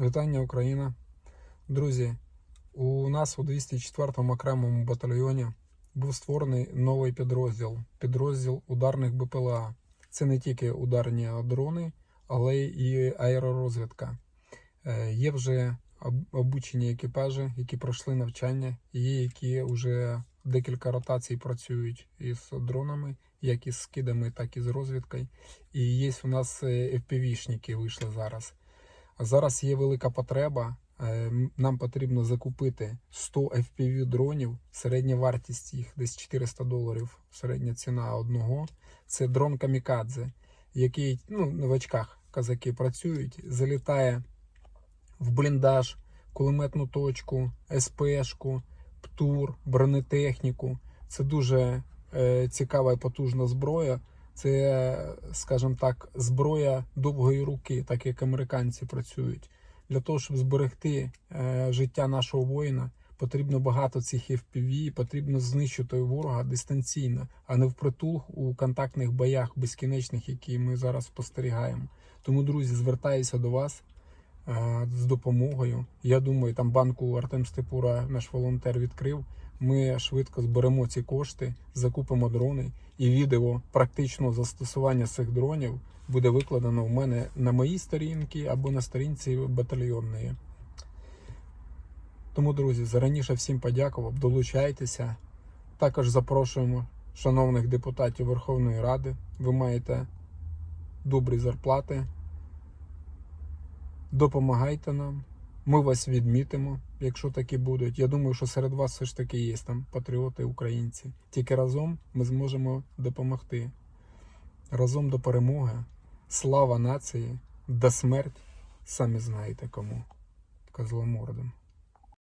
Вітання Україна. Друзі, у нас у 204-му окремому батальйоні був створений новий підрозділ підрозділ ударних БПЛА. Це не тільки ударні дрони, але і аеророзвідка. Е, Є вже обучені екіпажі, які пройшли навчання, є які вже декілька ротацій працюють із дронами, як із скидами, так і з розвідкою. І є у нас е, FPV-шники вийшли зараз. Зараз є велика потреба. Е, Нам потрібно закупити 100 FPV дронів. Середня вартість їх десь 400 доларів. Середня ціна одного. Це дрон Камікадзе, який ну, в очках казаки працюють, залітає в бліндаж, кулеметну точку, СПшку, ПТУР, бронетехніку. Це дуже е, цікава і потужна зброя. Це, скажімо так, зброя довгої руки, так як американці працюють. Для того, щоб зберегти е, життя нашого воїна, потрібно багато цих FPV, потрібно знищити ворога дистанційно, а не впритул у контактних боях безкінечних, які ми зараз спостерігаємо. Тому, друзі, звертаюся до вас е, з допомогою. Я думаю, там банку Артем Степура, наш волонтер, відкрив. Ми швидко зберемо ці кошти, закупимо дрони, і відео практичного застосування цих дронів буде викладено в мене на моїй сторінці або на сторінці батальйонної. Тому, друзі, зараніше всім подякував, долучайтеся. Також запрошуємо шановних депутатів Верховної Ради. Ви маєте добрі зарплати. Допомагайте нам. Ми вас відмітимо, якщо такі будуть. Я думаю, що серед вас все ж таки є там патріоти, українці. Тільки разом ми зможемо допомогти. Разом до перемоги. Слава нації, до смерть. Самі знаєте кому. Козломордом.